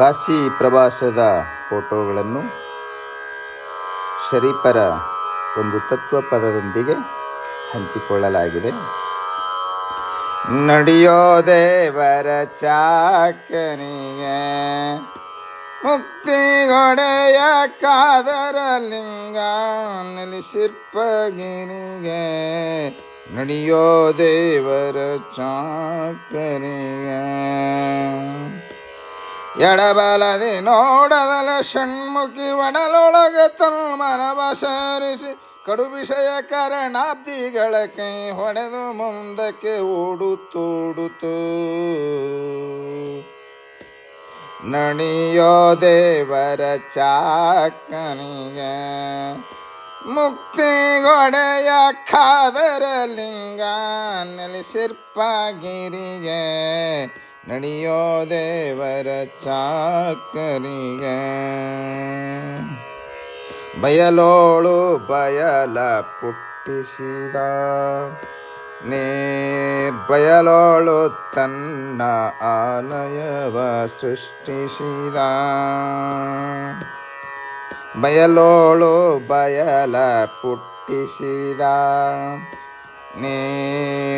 ಕಾಶಿ ಪ್ರವಾಸದ ಫೋಟೋಗಳನ್ನು ಶರೀಫರ ಒಂದು ತತ್ವ ಪದದೊಂದಿಗೆ ಹಂಚಿಕೊಳ್ಳಲಾಗಿದೆ. ನಡೆಯೋ ದೇವರ ಚಾಕನಿಗೆ ಮುಕ್ತಿಗೊಡೆಯ ಕಾದರ ಲಿಂಗ ನಿಲ್ಲಿಸಿರ್ಪಗಿನಿಗೆ ನಡೆಯೋ ದೇವರ ಚಾಕನಿಗೆ ಎಡಬಲದಿ ನೋಡದಲ ಷಣ್ಮುಖಿ ಒಡಲೊಳಗೆ ತನ್ಮನವ ಕಡು ವಿಷಯ ಕರಣಾಬ್ದಿಗಳ ಕೈ ಹೊಡೆದು ಮುಂದಕ್ಕೆ ಓಡುತ್ತೋಡುತ್ತು. ನಣಿಯೋ ದೇವರ ಚಾಕನಿಗೆ ಮುಕ್ತಿಗೊಡೆಯ ಖಾದರ ಲಿಂಗ ನೆಲೆಸಿರ್ಪಾಗಿರಿಗೆ ನಡೆಯೋ ದೇವರ ಚಾಕರಿಗೆ. ಬಯಲೋಳು ಬಯಲ ಪುಟ್ಟಿಸಿದ. ನಿರ್ಬಯಲೋಳು ತನ್ನ ಆಲಯವ ಸೃಷ್ಟಿಸಿದ. ಬಯಲೋಳು ಬಯಲ ಪುಟ್ಟಿಸಿದ.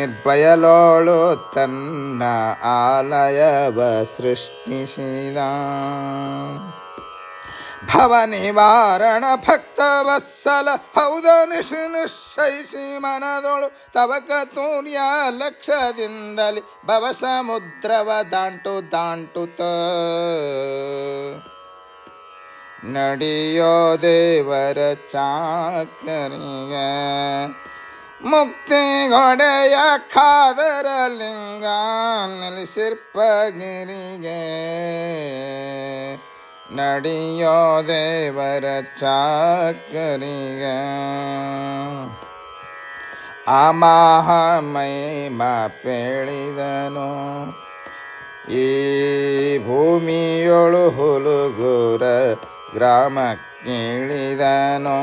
ನಿರ್ಬಯಲೋಳು ತನ್ನ ಆಲಯವ ಸೃಷ್ಟಿಸಿದ. ಭವ ನಿವಾರಣ ಭಕ್ತ ವತ್ಸಲ, ಹೌದ ನಿಶು ನಿಶ್ಚಯಿಸಿ ಮನದೊಳು, ತವಕ ತೂರ್ಯ ಲಕ್ಷದಿಂದಲಿ ಭವ ಸಮುದ್ರವ ದಾಂಟು ದಾಂಟುತ. ನಡೆಯೋ ದೇವರ ಚಾಕರಿಗೆ ಮುಕ್ತಿಗೊಡೆಯ ಖಾದರ ಲಿಂಗ ನಿಲ್ಲಿಸಿರ್ಪಗಿರಿಗೆ ನಡೆಯೋ ದೇವರ ಚಾಕರಿಗೆ ಅಮಾಹ ಮೈಮ ಪೇಳಿದನು ಈ ಭೂಮಿಯೊಳು ಹುಲುಗುರ ಗ್ರಾಮ ಕೇಳಿದನು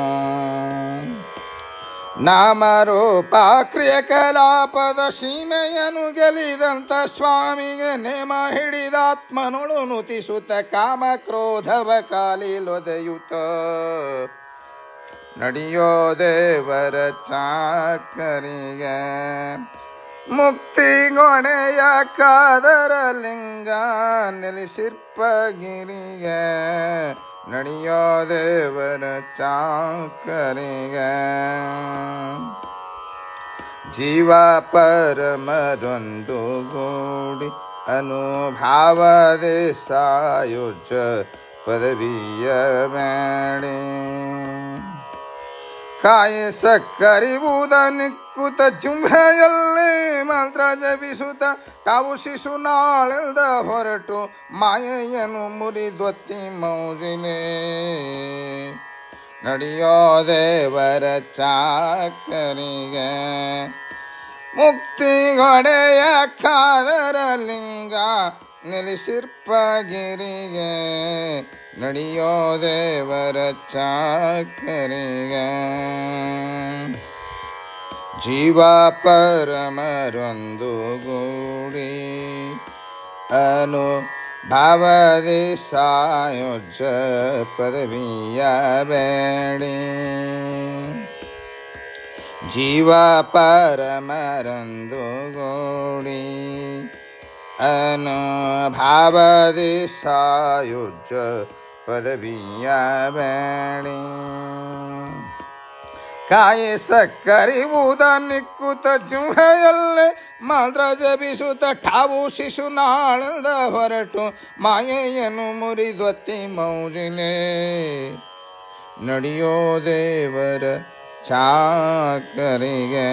ನಾಮರೂಪ ಕ್ರಿಯಕಲಾಪದ ಸೀಮೆಯನ್ನು ಗೆಲಿದಂತ ಸ್ವಾಮಿಗೆ ನೇಮ ಹಿಡಿದಾತ್ಮನೊಳು ನುತಿಸುತ್ತ ಕಾಮ ಕ್ರೋಧವ ಕಾಲಿಲೊದೆಯುತ ನಡೆಯೋ ದೇವರ ಚಾಕರಿಗೆ ಮುಕ್ತಿಗೊಣೆಯ ಕಾದರ ಲಿಂಗ ನೆಲೆಸಿರ್ಪಗಿರಿಗೆ ನಡೆಯೋ ದೇವರ ಚಾಕರಿಗೆ ಜೀವ ಪರಮರೊಂದು ಗೂಡಿ ಅನುಭಾವದೆ ಸಾಯುಜ ಪದವಿಯ ಬೇಡಿ ಕಾಯ ಸಕ್ಕರಿಬುದ ನಿಕ್ಕುತ ಜುಂಬೆಯಲ್ಲಿ ಮಂತ್ರ ಜಪಿಸುತ್ತ ತಾವು ಶಿಶು ನಾಳೆಲ್ದ ಹೊರಟು ಮಾಯೆಯನ್ನು ಮುರಿದೊತ್ತಿ ಮೌಜಿನೇ. ನಡೆಯೋ ದೇವರ ಚಾಕರಿಗೆ ಮುಕ್ತಿಗೊಡೆಯ ಲಿಂಗ ನಿಲ್ಲಿಸಿರ್ಪಗಿರಿಗೆ ನಡೆಯೋ ದೇವರ ಚಾಕರಿಗೆ जिवा परमरु गुडी अनु भावशयो पदवीया बेणि जिवा परमरु गुडी अनु भावशयो पदव्या बणि ಗೋಡಿ ಸಕ್ಕರಿ ಊದ ಕಾಯ ನಿಕ್ಕುತ ಜುಂಹೆಯಲ್ಲೇ ಮಾದ್ರ ಜಪಿಸುತ್ತ ಠಾವು ಶಿಶು ನಾಳದ ಹೊರಟು ಮಾಯೆಯನ್ನು ಮುರಿದೊತ್ತಿ ಮೌಜಿನೇ ನಡೆಯೋ ದೇವರ ಚಾಕರಿಗೆ.